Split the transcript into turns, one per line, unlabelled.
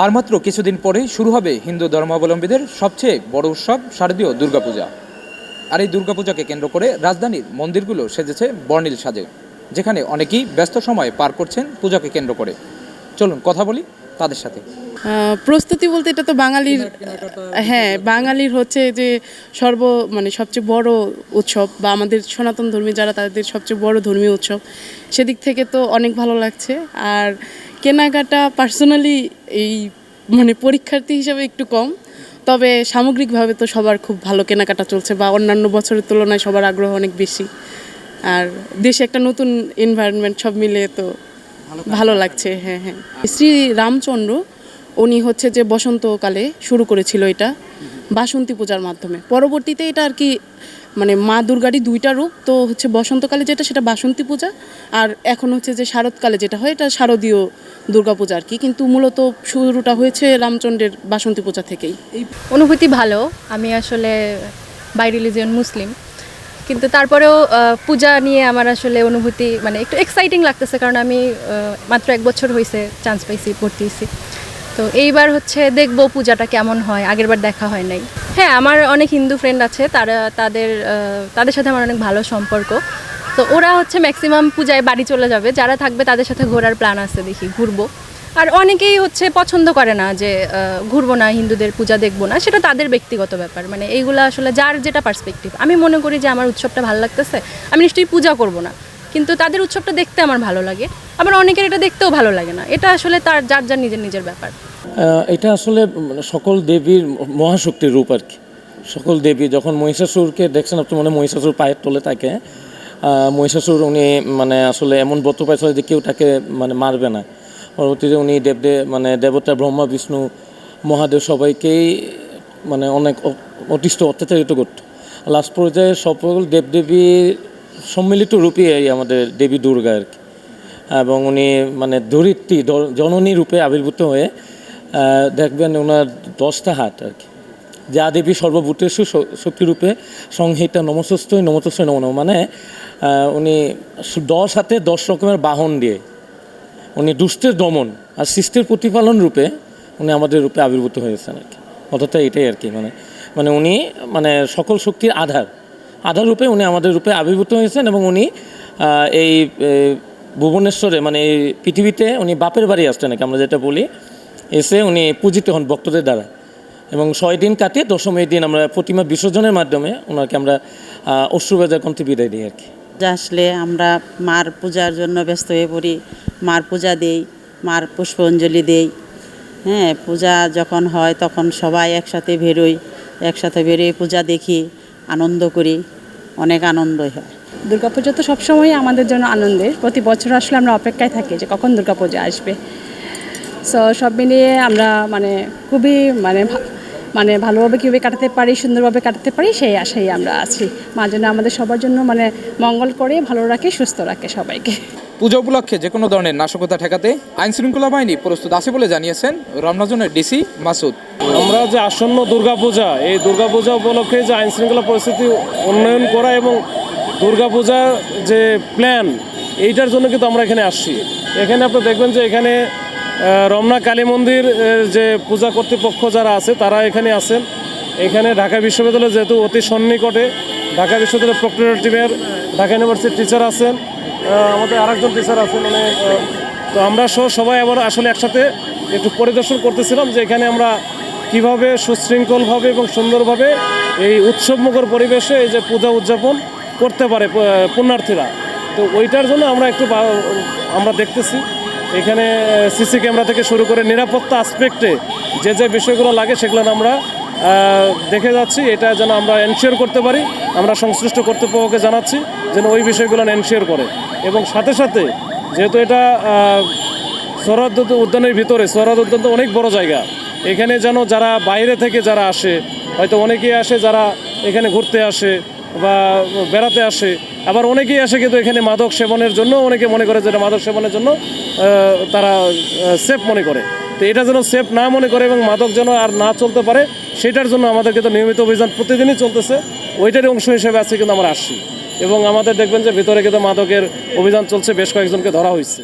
আর মাত্র কিছুদিন পরেই শুরু হবে হিন্দু ধর্মাবলম্বীদের সবচেয়ে বড় উৎসব, শারদীয় দুর্গাপূজা। আর এই দুর্গাপূজাকে কেন্দ্র করে রাজধানীর মন্দিরগুলো সেজেছে বর্ণিল সাজে, যেখানে অনেকেই ব্যস্ত সময় পার করছেন পূজাকে কেন্দ্র করে। চলুন কথা বলি তাদের সাথে।
প্রস্তুতি বলতে এটা তো বাঙালির হ্যাঁ বাঙালির হচ্ছে যে সর্ব মানে সবচেয়ে বড় উৎসব বা আমাদের সনাতন ধর্মী যারা, তাদের সবচেয়ে বড় ধর্মীয় উৎসব। সেদিক থেকে তো অনেক ভালো লাগছে। আর কেনাকাটা পার্সোনালি এই মানে পরীক্ষার্থী হিসাবে একটু কম তবে সামগ্রিকভাবে তো সবার খুব ভালো কেনাকাটা চলছে বা অন্যান্য বছরের তুলনায় সবার আগ্রহ অনেক বেশি। আর দেশে একটা নতুন এনভায়রনমেন্ট সব মিলিয়ে তো ভালো লাগছে হ্যাঁ হ্যাঁ। শ্রী রামচন্দ্র উনি হচ্ছে যে বসন্তকালে শুরু করেছিল এটা। বাসন্তী পূজার মাধ্যমে। পরবর্তীতে এটা আর কি মানে মা দুর্গারই দুইটা রূপ, তো হচ্ছে বসন্তকালে যেটা সেটা বাসন্তী পূজা, আর এখন হচ্ছে যে শারদকালে যেটা হয় এটা শারদীয় দুর্গাপূজা আর কি। কিন্তু মূলত শুরুটা হয়েছে রামচন্দ্রের বাসন্তী পূজা থেকেই।
এই অনুভূতি ভালো, আমি আসলে বাই রিলিজিয়ন মুসলিম। কিন্তু তারপরেও পূজা নিয়ে আমার আসলে অনুভূতি মানে একটু এক্সাইটিং লাগতেছে, কারণ আমি মাত্র এক বছর হয়েছে চান্স পাইছি, ভর্তি হয়েছি তো এইবার হচ্ছে দেখব পূজাটা কেমন হয়, আগেরবার দেখা হয় নাই। হ্যাঁ আমার অনেক হিন্দু ফ্রেন্ড আছে, তারা, তাদের তাদের সাথে আমার অনেক ভালো সম্পর্ক। তো ওরা হচ্ছে ম্যাক্সিমাম পূজায় বাড়ি চলে যাবে, যারা থাকবে তাদের সাথে ঘোরার প্ল্যান আছে দেখি, ঘুরবো। আর অনেকেই হচ্ছে পছন্দ করে না যে ঘুরবো না, হিন্দুদের পূজা দেখব না, সেটা তাদের ব্যক্তিগত ব্যাপার। মানে এইগুলো আসলে যার যেটা পার্সপেক্টিভ আমি মনে করি যে আমার উৎসবটা ভালো লাগতেছে, আমি নিশ্চয়ই পূজা করব না। কিন্তু তাদের উৎসবটা দেখতে আমার ভালো লাগে। আবার অনেকের এটা দেখতেও ভালো লাগে না। এটা আসলে তার, যার যার নিজের নিজের ব্যাপার।
এটা আসলে মানে সকল দেবীর মহাশক্তির রূপ আর কি। সকল দেবী যখন মহিষাসুরকে দেখছেন, আপনি মানে মহিষাসুর পায়ের তলে থাকে। মহিষাসুর উনি মানে আসলে এমন ব্রত পাইছিল যে কেউ তাকে মানে মারবে না। পরবর্তীতে উনি দেবদেব মানে দেবতা ব্রহ্মা, বিষ্ণু, মহাদেব সবাইকেই মানে অনেক অতিষ্ঠ, অত্যাচারিত করত। লাস্ট পর্যায়ে সকল দেবদেবীর সম্মিলিত রূপই এই আমাদের দেবী দুর্গা আর কি। এবং উনি মানে ধরিত্রী জননী রূপে আবির্ভূত হয়ে দেখবেন ওনার দশটা হাত আর কি। যা দেবী সর্বভূতেষু শ- শক্তিরূপে সংহিতা নমস্বস্তই নমতস্বই নম মানে উনি দশ হাতে দশ রকমের বাহন দিয়ে, উনি দুষ্টের দমন আর সৃষ্টির প্রতিপালন রূপে উনি আমাদের রূপে আবির্ভূত হয়েছেন আর কি। অর্থাৎ এটাই আর কি মানে মানে উনি মানে সকল শক্তির আধার। আধার রূপে উনি আমাদের রূপে আবির্ভূত হয়েছেন এবং উনি এই ভুবনেশ্বরে মানে এই পৃথিবীতে উনি বাপের বাড়ি আসতেন নাকি আমরা যেটা বলি, এসে উনি পূজিত হন ভক্তদের দ্বারা। এবং ছয় দিন কাটিয়ে দশমীর দিন আমরা প্রতিমা বিসর্জনের মাধ্যমে ওনাকে আমরা অশ্রুবাজার কন্থে বিদায় দিই আর কি।
আসলে আমরা মার পূজার জন্য ব্যস্ত হয়ে পড়ি, মার পূজা দেই, মার পুষ্পাঞ্জলি দেই। হ্যাঁ পূজা যখন হয় তখন সবাই একসাথে বেরোই, একসাথে বেরিয়ে পূজা দেখি। আনন্দ করি, অনেক আনন্দই হয়।
দুর্গাপুজো তো সবসময় আমাদের জন্য আনন্দের। প্রতি বছর আসলে আমরা অপেক্ষায় থাকি যে কখন দুর্গাপূজা আসবে। সো সব মিলিয়ে আমরা মানে খুবই মানে মানে ভালোভাবে কীভাবে কাটাতে পারি, সুন্দরভাবে কাটাতে পারি, সেই আশাই আমরা আছি। মা যেন আমাদের সবার জন্য মানে মঙ্গল করে, ভালো রাখে, সুস্থ রাখে সবাইকে।
পূজা উপলক্ষে যে কোনো ধরনের নাশকতা ঠেকাতে আইন শৃঙ্খলা বাহিনী প্রস্তুত আছে বলে জানিয়েছেন রমনাজনের ডিসি মাসুদ।
আমরা যে আসন্ন দুর্গাপূজা, এই দুর্গাপূজা উপলক্ষে যে আইন শৃঙ্খলা পরিস্থিতি উন্নয়ন করা এবং দুর্গাপূজার যে প্ল্যান এইটার জন্য কিন্তু আমরা এখানে আসছি। এখানে আপনি দেখবেন যে এখানে রমনা কালী মন্দির যে পূজা কর্তৃপক্ষ যারা আছে, তারা এখানে আছেন। এখানে ঢাকা বিশ্ববিদ্যালয় যেহেতু অতি সন্নিকটে ঢাকা বিশ্ববিদ্যালয় প্রক্টরেট টিমের ঢাকা ইউনিভার্সিটির টিচার আছেন আমাদের আরেকজন টিচার আছেন মানে তো আমরা সহ সবাই আবার আসলে একসাথে একটু পরিদর্শন করতেছিলাম যে এখানে আমরা কীভাবে সুশৃঙ্খলভাবে এবং সুন্দরভাবে এই উৎসবমুখর পরিবেশে এই যে পূজা উদযাপন করতে পারে পুণ্যার্থীরা। তো ওইটার জন্য আমরা একটু আমরা দেখতেছি। এখানে সিসি ক্যামেরা থেকে শুরু করে নিরাপত্তা আসপেক্টে যে যে বিষয়গুলো লাগে সেগুলো আমরা দেখে যাচ্ছি, এটা যেন আমরা এনশিওর করতে পারি, আমরা সংশ্লিষ্ট কর্তৃপক্ষকে জানাচ্ছি যেন ওই বিষয়গুলো এনশিওর করে। এবং সাথে সাথে, যেহেতু এটা সোহরাদ উদ্যানের ভিতরে সোহরাদ উদ্যান তো অনেক বড় জায়গা। এখানে যেন যারা বাইরে থেকে যারা আসে, হয়তো অনেকেই আসে যারা এখানে ঘুরতে আসে বা বেড়াতে আসে, আবার অনেকেই আসে কিন্তু এখানে মাদক সেবনের জন্য, অনেকে মনে করে যেটা মাদক সেবনের জন্য তারা সেফ মনে করে। তো এটা যেন সেফ না মনে করে এবং মাদক যেন আর না চলতে পারে সেটার জন্য আমাদের কিন্তু নিয়মিত অভিযান প্রতিদিনই চলতেছে। ওইটারই অংশ হিসেবে আছে কিন্তু আমরা আসছি। এবং আমাদের দেখবেন যে ভিতরে কিন্তু মাদকের অভিযান চলছে, বেশ কয়েকজনকে ধরা হয়েছে।